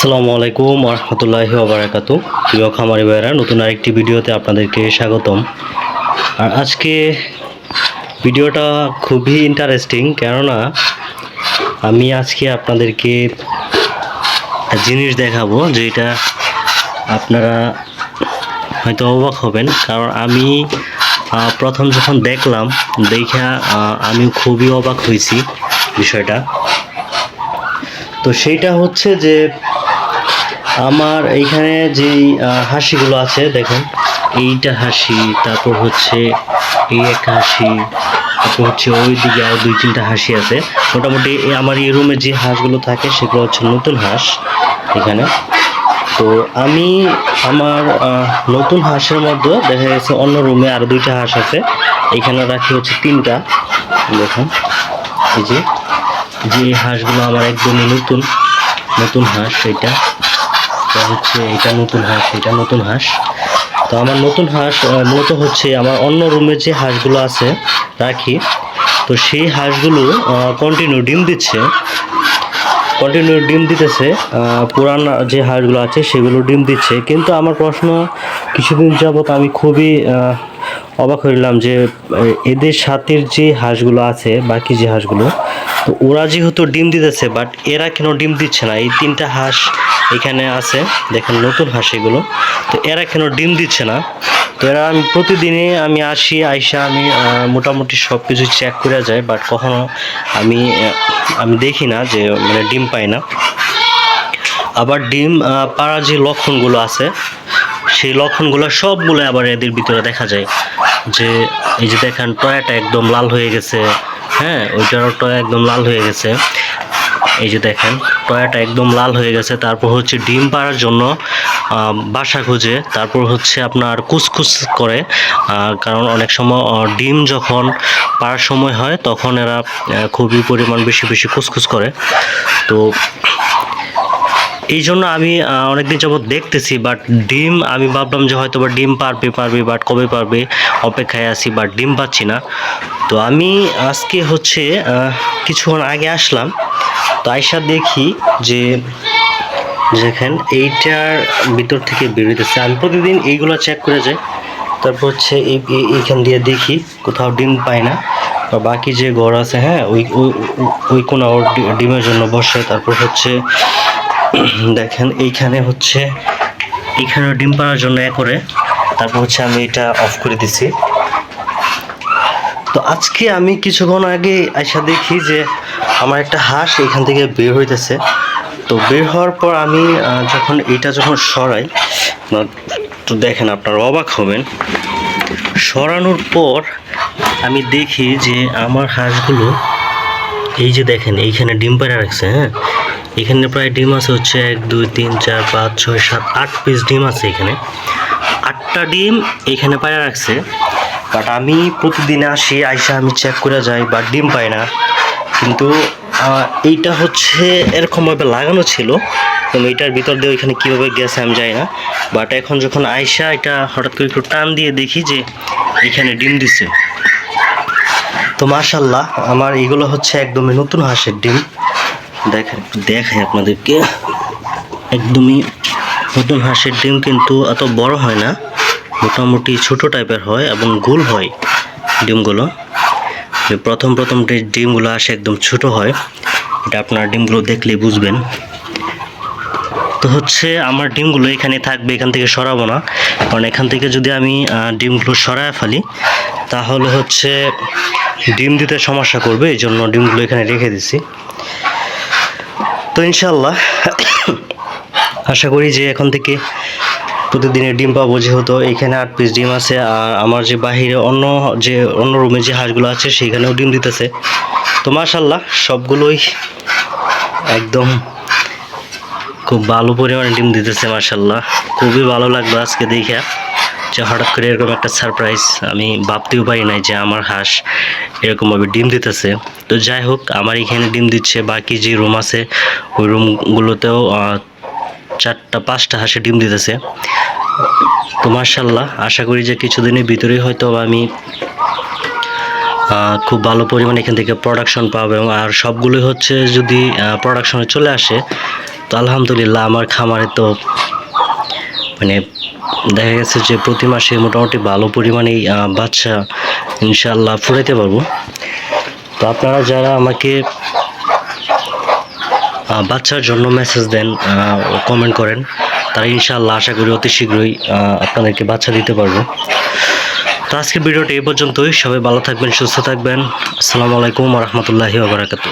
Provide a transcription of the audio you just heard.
আসসালামু আলাইকুম রহমতুল্লাহি ওবরাকাত প্রিয় খামারি ভাইরা নতুন আরেকটি ভিডিওতে আপনাদেরকে স্বাগতম। আর আজকে ভিডিওটা খুবই ইন্টারেস্টিং কেননা আমি আজকে আপনাদেরকে জিনিস দেখাবো যেটা আপনারা হয়তো অবাক হবেন। কারণ আমি প্রথম যখন দেখলাম, দেখা আমি খুবই অবাক হয়েছি বিষয়টা। তো সেইটা হচ্ছে যে আমার এইখানে যেই হাসিগুলো আছে, দেখেন, এইটা হাসি, তারপর হচ্ছে এই একটা হাসি, তারপর হচ্ছে ওই দিকে আর দুই তিনটা হাসি আছে। মোটামুটি আমার এই রুমে যে হাঁসগুলো থাকে, সেগুলো হচ্ছে নতুন হাঁস এখানে। তো আমি আমার নতুন হাঁসের মধ্যে দেখা গেছে অন্য রুমে আরও দুইটা হাঁস আছে। এখানে রাখি হচ্ছে তিনটা। দেখুন, এই যে যে হাঁসগুলো আমার একদমই নতুন নতুন হাঁস এটা এটা হচ্ছে, এটা নতুন হাঁস, এটা নতুন হাঁস। তো আমার নতুন হাঁস মূলত হচ্ছে আমার অন্য রুমে যে হাঁসগুলো আছে, রাখি, তো সেই হাঁসগুলো কন্টিনিউ ডিম দিচ্ছে। কন্টিনিউ ডিম দিতেছে পুরান যে হাঁসগুলো আছে, সেগুলো ডিম দিচ্ছে। কিন্তু আমার প্রশ্ন, কিছুদিন যাবত আমি খুবই অবাক হইলাম যে এদের সাথের যে হাঁসগুলো আছে, বাকি যে হাঁসগুলো, তো ওরা যেহেতু ডিম দিতেছে বাট এরা কেন ডিম দিচ্ছে না? এই তিনটা হাঁস এখানে আছে, দেখেন নতুন হাঁস এগুলো, তো এরা কেন ডিম দিচ্ছে না? তো এরা আমি প্রতিদিনে আমি আসি, আইসা আমি মোটামুটি সব কিছু চেক করে যাই বাট কখনো আমি আমি দেখি না যে মানে ডিম পাই না। আবার ডিম পাড়ার যে লক্ষণগুলো আছে সেই লক্ষণগুলো সবগুলো আবার এদের ভিতরে দেখা যায়। যে এই যে দেখেন, টয়াটা একদম লাল হয়ে গেছে। হ্যাঁ ওইটারও টয়া একদম লাল হয়ে গেছে। এই যে দেখেন, টয়াটা একদম লাল হয়ে গেছে। তারপর হচ্ছে ডিম পাড়ার জন্য বাসা খুঁজে। তারপর হচ্ছে আপনার কুসকুস করে। কারণ অনেক সময় ডিম যখন পাড়ার সময় হয়, তখন এরা খুবই পরিমাণ বেশি বেশি কুসকুস করে। তো এই জন্য আমি অনেকদিন যাবত দেখতেছি বাট ডিম, আমি ভাবলাম যে হয়তো বা ডিম পারবে পারবে বাট কবে পারবে? অপেক্ষায় আছি বাট ডিম পাচ্ছি না। তো আমি আজকে হচ্ছে কিছুক্ষণ আগে আসলাম, তো আইসা দেখি যে যেখান এইটার ভিতর থেকে বেরোতেছে আমি প্রতিদিন এইগুলো চেক করে যাই। তারপর হচ্ছে এই, এই- এইখান দিয়ে দেখি, কোথাও ডিম পাই না। বা বাকি যে ঘর আছে হ্যাঁ ওই- ওই কোনো ডিমের জন্য বসে। তারপর হচ্ছে দেখেন, এইখানে হচ্ছে, এইখানে ডিম পাড়ার জন্য এ করে, তারপর হচ্ছে আমি এটা অফ করে দিছি। তো আজকে আমি কিছুক্ষণ আগে আইসা দেখি যে আমার একটা হাঁস এখান থেকে বের হইতেছে। তো বের হওয়ার পর আমি যখন এটা যখন সরাই তো দেখেন আপনারা অবাক হবেন। সরানোর পর আমি দেখি যে আমার হাঁসগুলো, এই যে দেখেন, এইখানে ডিম পেড়ে রাখছে হ্যাঁ? এখানে প্রায় ডিম আছে হচ্ছে এক, দুই, তিন, চার, পাঁচ, ছয়, সাত, আট পিস ডিম আছে এখানে। আটটা ডিম এখানে পায়রা রাখছে। বাট আমি প্রতিদিন আসি, আইসা আমি চেক করে যাই বা ডিম পাই না। কিন্তু এইটা হচ্ছে এরকমভাবে লাগানো ছিল। এবং এইটার ভিতর দিয়ে ওইখানে কীভাবে গেছে আমি যাই না। বাট এখন যখন আইসা এটা হঠাৎ করে একটু টান দিয়ে দেখি যে এখানে ডিম দিছে। তো মাশাল্লাহ আমার এগুলো হচ্ছে একদমই নতুন হাঁসের ডিম। দেখেন, দেখাই আপনাদেরকে। একদমই নতুন হাঁসের ডিম কিন্তু এত বড় হয় না, মোটামুটি ছোট টাইপের হয় এবং গোল হয় ডিমগুলো। প্রথম প্রথম যে ডিমগুলো আসে একদম ছোট হয়, এটা আপনার ডিমগুলো দেখলেই বুঝবেন। তো হচ্ছে আমার ডিমগুলো এখানে থাকবে, এখান থেকে সরাবো না। কারণ এখান থেকে যদি আমি ডিমগুলো সরায় ফেলি, তাহলে হচ্ছে ডিম দিতে সমস্যা করবে এই জন্য ডিমগুলো এখানে রেখে দিছি। তো ইনশাল্লাহ আশা করি যে এখন থেকে প্রতিদিনের ডিম পাবো যেহেতু এখানে আট পিস ডিম আছে, আর আমার যে বাহিরে অন্য যে, অন্য রুমে যে হাঁসগুলো আছে সেখানেও ডিম দিতেছে। তো মাশাল্লাহ সবগুলোই একদম খুব ভালো পরিমাণে ডিম দিতেছে মাশাল্লাহ খুবই ভালো লাগল আজকে দেখে। যে হঠাৎ করে এরকম একটা সারপ্রাইজ আমি ভাবতেও পারি নাই যে আমার হাঁস এরকমভাবে ডিম দিতেছে। তো যাই হোক, আমার এখানে ডিম দিচ্ছে, বাকি যে রুম আছে, ওই রুমগুলোতেও চারটা, পাঁচটা হাঁসে ডিম দিতেছে। তো মার্শাল্লাহ আশা করি যে কিছুদিনের ভিতরেই হয়তো আমি খুব ভালো পরিমাণে এখান থেকে প্রোডাকশন পাবো এবং আর সবগুলোই হচ্ছে যদি প্রোডাকশনে চলে আসে, তো আলহামদুলিল্লাহ আমার খামারে তো মানে দেখা গেছে যে প্রতি মাসে মোটামুটি ভালো পরিমাণেই বাচ্চা ইনশাল্লাহ ফুরাইতে পারব। তো আপনারা যারা আমাকে বাচ্চার জন্য মেসেজ দেন কমেন্ট করেন, তারা ইনশাল্লাহ আশা করি অতি শীঘ্রই আপনাদেরকে বাচ্চা দিতে পারব। তো আজকের ভিডিওটা এই পর্যন্তই। সবাই ভালো থাকবেন, সুস্থ থাকবেন। আসসালামু আলাইকুম রহমতুল্লাহি ওবরাকাতু